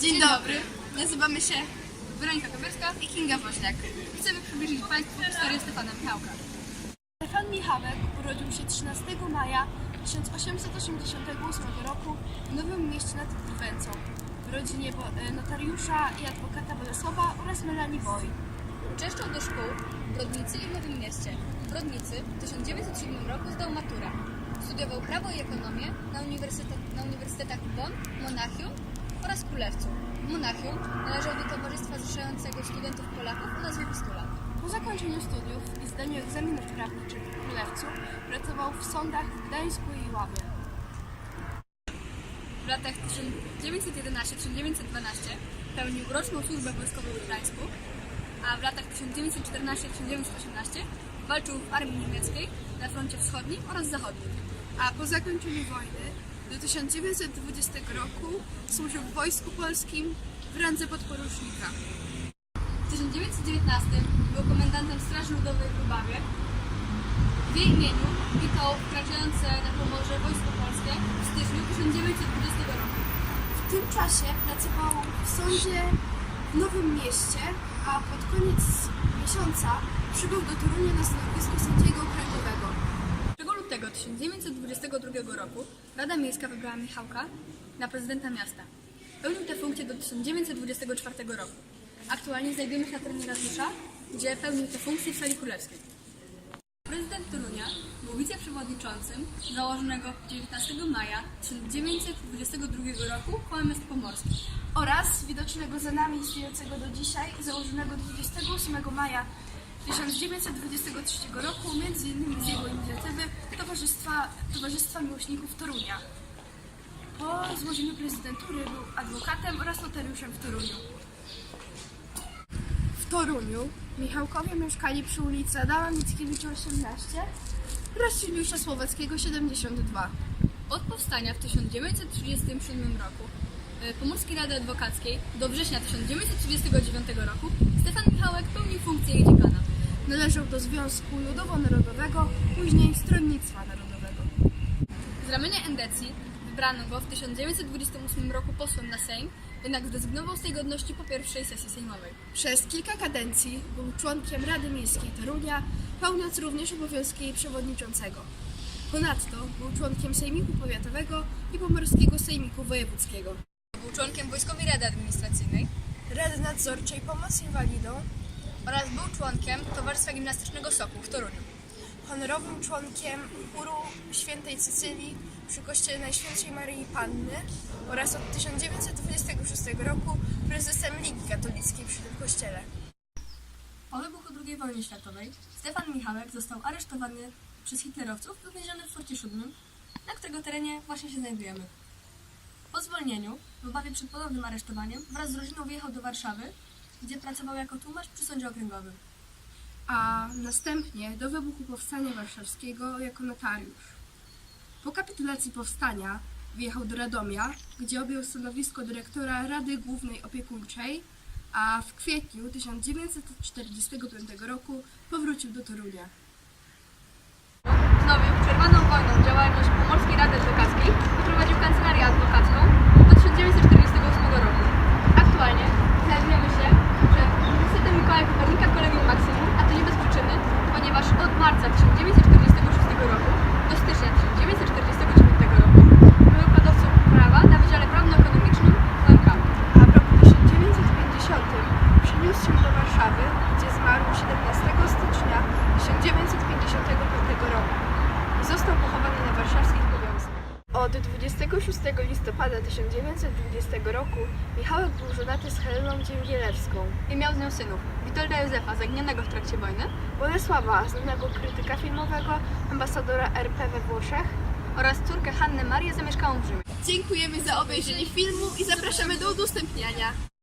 Dzień dobry, nazywamy się Weronika Kamerska i Kinga Woźniak. Chcemy przybliżyć Państwu historię Stefana Michałka. Stefan Michałek urodził się 13 maja 1888 roku w Nowym Mieście nad Drwęcą w rodzinie e, notariusza i adwokata Bolesława oraz Melanie Boy. Uczęszczał do szkół w Brodnicy i w Nowym Mieście. W Brodnicy w 1907 roku zdał maturę. Studiował prawo i ekonomię na, uniwersytet, na uniwersytetach w Bonn, Monachium oraz Królewcu. Monachium należał do towarzystwa zrzeszającego studentów Polaków o nazwie Pistula. Po zakończeniu studiów i zdaniu egzaminów prawniczych w Królewcu pracował w sądach w Gdańsku i Ławie. W latach 1911-1912 pełnił roczną służbę wojskową w Gdańsku, a w latach 1914-1918 walczył w armii niemieckiej na froncie wschodnim oraz zachodnim. A po zakończeniu wojny do 1920 roku służył w Wojsku Polskim w randze podporucznika. W 1919 był komendantem Straży Ludowej w Lubawie. W jej imieniu witał wkraczające na Pomorze Wojsko Polskie w styczniu 1920 roku. W tym czasie pracował w sądzie w Nowym Mieście, a pod koniec miesiąca przybył do Torunia na stanowisko sędziego okręgowego. 1 lutego 1922 roku Rada Miejska wybrała Michałka na prezydenta miasta. Pełnił tę funkcję do 1924 roku. Aktualnie znajdujemy się na terenie ratusza, gdzie pełnił tę funkcję w sali królewskiej. Prezydent Torunia był wiceprzewodniczącym założonego 19 maja 1922 roku koła miast pomorskich. Oraz widocznego za nami istniejącego do dzisiaj, założonego 28 maja 1923 roku, między innymi z jego inicjatywy Towarzystwa, Towarzystwa Miłośników Torunia. Po złożeniu prezydentury był adwokatem oraz notariuszem w Toruniu. W Toruniu Michałkowie mieszkali przy ulicy Adama Mickiewicza 18 oraz Juliusza Słowackiego 72. Od powstania w 1937 roku e, Pomorskiej Rady Adwokackiej do września 1939 roku Stefan Michałek pełnił funkcję jej dziekana. Należał do Związku Ludowo-Narodowego, później Stronnictwa Narodowego. Z ramienia endecji wybrano go w 1928 roku posłem na Sejm, jednak zrezygnował z tej godności po pierwszej sesji sejmowej. Przez kilka kadencji był członkiem Rady Miejskiej Torunia, pełniąc również obowiązki jej przewodniczącego. Ponadto był członkiem Sejmiku Powiatowego i Pomorskiego Sejmiku Wojewódzkiego. Był członkiem Wojskowej Rady Administracyjnej Rady Nadzorczej Pomoc Inwalidom, oraz był członkiem Towarzystwa Gimnastycznego Sokół w Toruniu. honorowym członkiem Chóru Świętej Cycylii przy Kościele Najświętszej Maryi Panny oraz od 1926 roku prezesem Ligi Katolickiej przy tym kościele. Po wybuchu II wojny światowej Stefan Michałek został aresztowany przez hitlerowców i uwięziony w Forcie Siódmym, na którego terenie właśnie się znajdujemy. Po zwolnieniu, w obawie przed ponownym aresztowaniem, wraz z rodziną wyjechał do Warszawy, gdzie pracował jako tłumacz przy sądzie okręgowym. a następnie do wybuchu Powstania Warszawskiego jako notariusz. Po kapitulacji powstania wyjechał do Radomia, gdzie objął stanowisko dyrektora Rady Głównej Opiekuńczej, a w kwietniu 1945 roku powrócił do Torunia. Wznowił przerwaną wojną działalność Pomorskiej Rady Adwokackiej i prowadził kancelarię adwokacką do 1948 roku. Aktualnie znajdujemy się przed Uniwersytetem Mikołaja Kopernika Kolegium Maksimum, a to nie bez przyczyny, ponieważ od marca 1946 roku do stycznia 1949 roku był wykładowcą prawa na Wydziale Prawno-Ekonomicznym UMK. A w roku 1950 przeniósł się do Warszawy, gdzie zmarł 17 stycznia 1955 roku i został pochowany na warszawskich Powązkach. Od 26 listopada 1920 roku Michałek był żonaty z Heleną Dzięgielewską, I miał z nią synów Witolda Józefa, zaginionego w trakcie wojny, Bolesława, znanego krytyka filmowego, ambasadora RP we Włoszech. oraz córkę Hannę Marię zamieszkałą w Rzymie. Dziękujemy za obejrzenie filmu i zapraszamy do udostępniania.